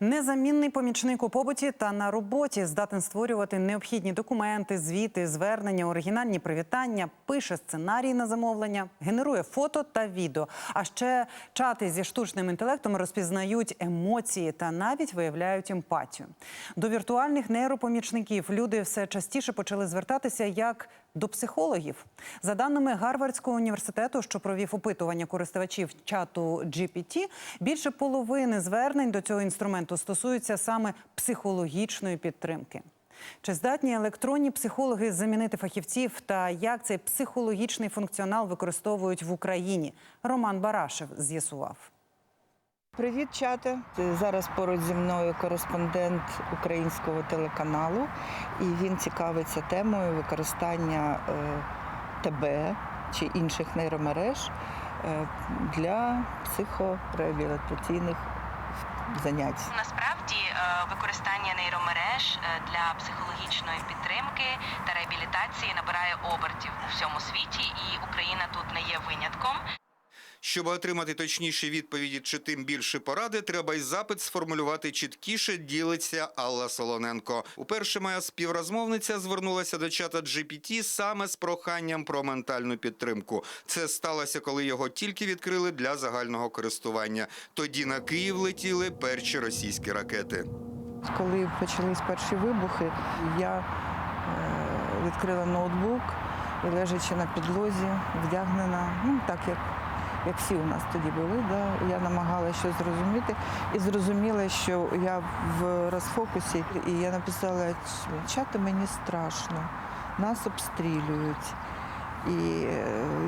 Незамінний помічник у побуті та на роботі здатен створювати необхідні документи, звіти, звернення, оригінальні привітання, пише сценарії на замовлення, генерує фото та відео. А ще чати зі штучним інтелектом розпізнають емоції та навіть виявляють емпатію. До віртуальних нейропомічників люди все частіше почали звертатися як до психологів. За даними Гарвардського університету, що провів опитування користувачів чату GPT, більше половини звернень до цього інструменту стосуються саме психологічної підтримки. Чи здатні електронні психологи замінити фахівців та як цей психологічний функціонал використовують в Україні? Роман Барашев з'ясував. Привіт, чате. Зараз поруч зі мною кореспондент українського телеканалу, і він цікавиться темою використання е, ТБ чи інших нейромереж е, для психореабілітаційних занять. Насправді е, використання нейромереж для психологічної підтримки та реабілітації набирає обертів у всьому світі, і Україна тут не є винятком. Щоб отримати точніші відповіді чи тим більше поради, треба й запит сформулювати чіткіше, ділиться Алла Солоненко. Уперше моя співрозмовниця звернулася до чата GPT саме з проханням про ментальну підтримку. Це сталося, коли його тільки відкрили для загального користування. Тоді на Київ летіли перші російські ракети. Коли почались перші вибухи, я е, відкрила ноутбук і лежачи на підлозі, вдягнена, ну так як, як всі у нас тоді були, да, я намагалася щось зрозуміти і зрозуміла, що я в розфокусі, і я написала чати мені страшно, нас обстрілюють. І е,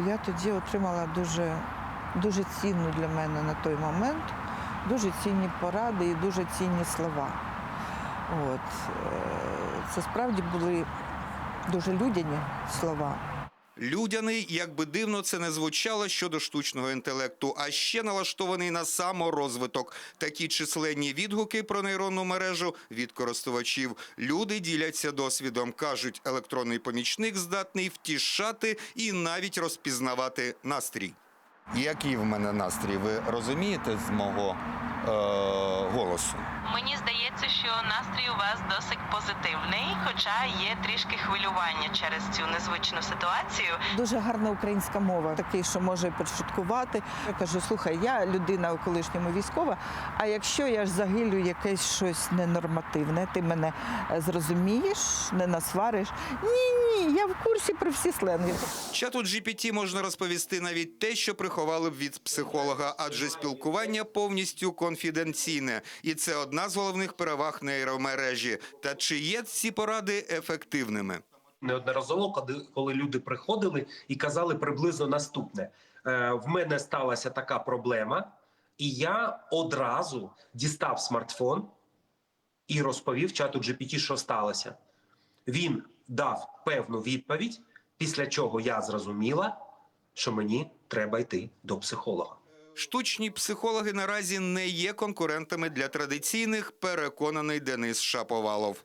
я тоді отримала дуже, дуже цінну для мене на той момент, дуже цінні поради і дуже цінні слова. От. е, Це справді були дуже людяні слова. Людяний, як би дивно це не звучало щодо штучного інтелекту, а ще налаштований на саморозвиток. Такі численні відгуки про нейронну мережу від користувачів. Люди діляться досвідом. кажуть, електронний помічник здатний втішати і навіть розпізнавати настрій. Який в мене настрій? Ви розумієте з мого е, голосу? Настрій у вас досить позитивний, хоча є трішки хвилювання через цю незвичну ситуацію. Дуже гарна українська мова, такий, що може підшуткувати. Я кажу, слухай, я людина у колишньому військова, а якщо я ж загилю якесь щось ненормативне, ти мене е, зрозумієш, не насвариш? Ні, ні, я в курсі про всі сленги. Чату GPT можна розповісти навіть те, що приховали б від психолога, адже спілкування повністю конфіденційне, і це одна з головних переваг нейромережі. Та чи є ці поради ефективними? неодноразово, коли, коли люди приходили і казали приблизно наступне: е, в мене сталася така проблема, і я одразу дістав смартфон і розповів чату GPT, що сталося. Він дав певну відповідь, після чого я зрозуміла, що мені треба йти до психолога. Штучні психологи наразі не є конкурентами для традиційних, переконаний Денис Шаповалов.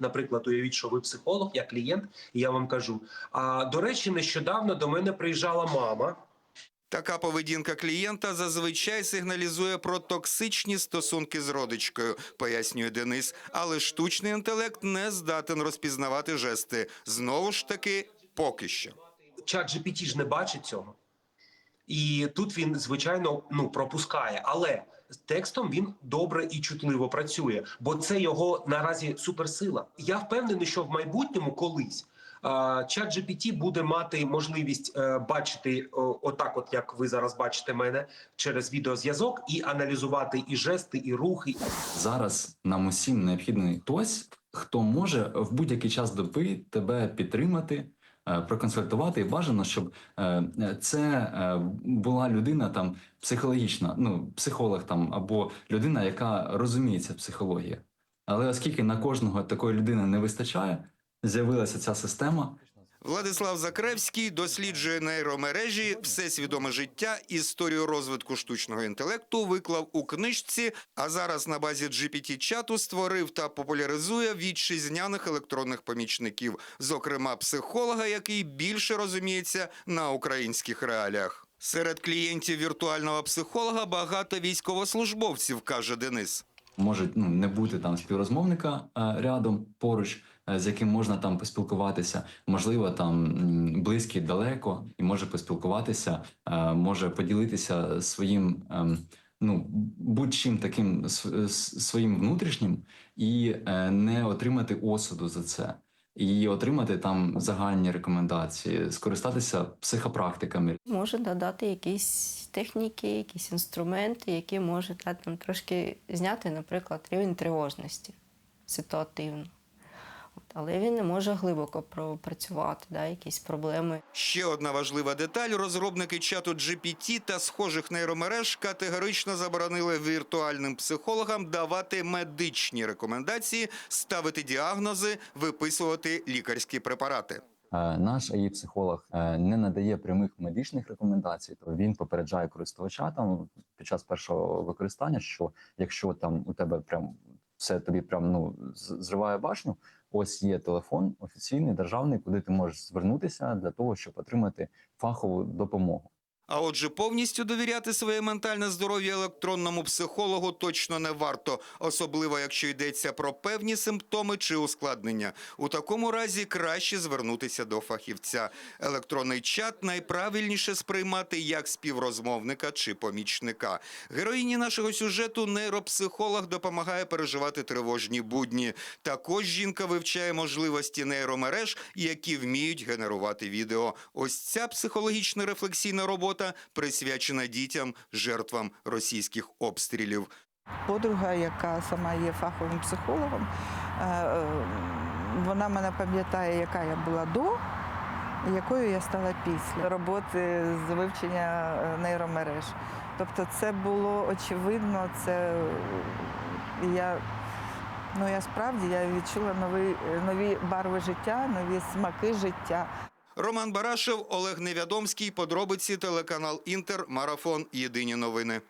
Наприклад, уявіть, що ви психолог, я клієнт, і я вам кажу: а до речі, нещодавно до мене приїжджала мама. Така поведінка клієнта зазвичай сигналізує про токсичні стосунки з родичкою, пояснює Денис. Але штучний інтелект не здатен розпізнавати жести. Знову ж таки, поки що. чат GPT ж не бачить цього. І тут він, звичайно, ну пропускає, але з текстом він добре і чутливо працює, бо це його наразі суперсила. Я впевнений, що в майбутньому колись чат GPT буде мати можливість е, бачити отак, от як ви зараз бачите мене, через відеозв'язок, і аналізувати і жести, і рухи, Зараз нам усім необхідний хтось, хто може в будь-який час доби тебе підтримати, е, проконсультувати. Бажано, щоб е, це була людина там психологічна, ну психолог там або людина, яка розуміється в психології. Але оскільки на кожного такої людини не вистачає, з'явилася ця система. Владислав Закревський досліджує нейромережі, все свідоме життя, історію розвитку штучного інтелекту виклав у книжці. А зараз на базі GPT-чату створив та популяризує вітчизняних електронних помічників, зокрема психолога, який більше розуміється на українських реаліях. Серед клієнтів віртуального психолога багато військовослужбовців, каже Денис. Може ну, не бути там співрозмовника е, рядом поруч, е, з яким можна там поспілкуватися. Можливо, там близький далеко, і може поспілкуватися, е, може поділитися своїм. ем, Ну, будь-чим таким своїм внутрішнім і не отримати осуду за це, і отримати там загальні рекомендації, скористатися психопрактиками, Може додати якісь техніки, якісь інструменти, які можуть там, трошки зняти, наприклад, рівень тривожності ситуативно. Але він не може глибоко пропрацювати да, якісь проблеми. Ще одна важлива деталь: розробники чату GPT та схожих нейромереж категорично заборонили віртуальним психологам давати медичні рекомендації, ставити діагнози, виписувати лікарські препарати. Е, Наш ai психолог е, не надає прямих медичних рекомендацій, то він попереджає користувача там під час першого використання, що якщо там у тебе прям все тобі прям ну зриває башню, ось є телефон офіційний державний, куди ти можеш звернутися для того, щоб отримати фахову допомогу. А отже, повністю довіряти своє ментальне здоров'я електронному психологу точно не варто, особливо якщо йдеться про певні симптоми чи ускладнення. У такому разі краще звернутися до фахівця. Електронний чат найправильніше сприймати як співрозмовника чи помічника. Героїні нашого сюжету нейропсихолог допомагає переживати тривожні будні. Також жінка вивчає можливості нейромереж, які вміють генерувати відео. Ось ця психологічна рефлексійна робота присвячена дітям, жертвам російських обстрілів. Подруга, яка сама є фаховим психологом, е, е, вона мене пам'ятає, яка я була до, якою я стала після роботи з вивчення е, нейромереж. Тобто це було очевидно, це я. Ну, я справді я відчула нові, нові барви життя, нові смаки життя. Роман Барашев, Олег Невядомський. Подробиці телеканал Інтер. Марафон. Єдині новини.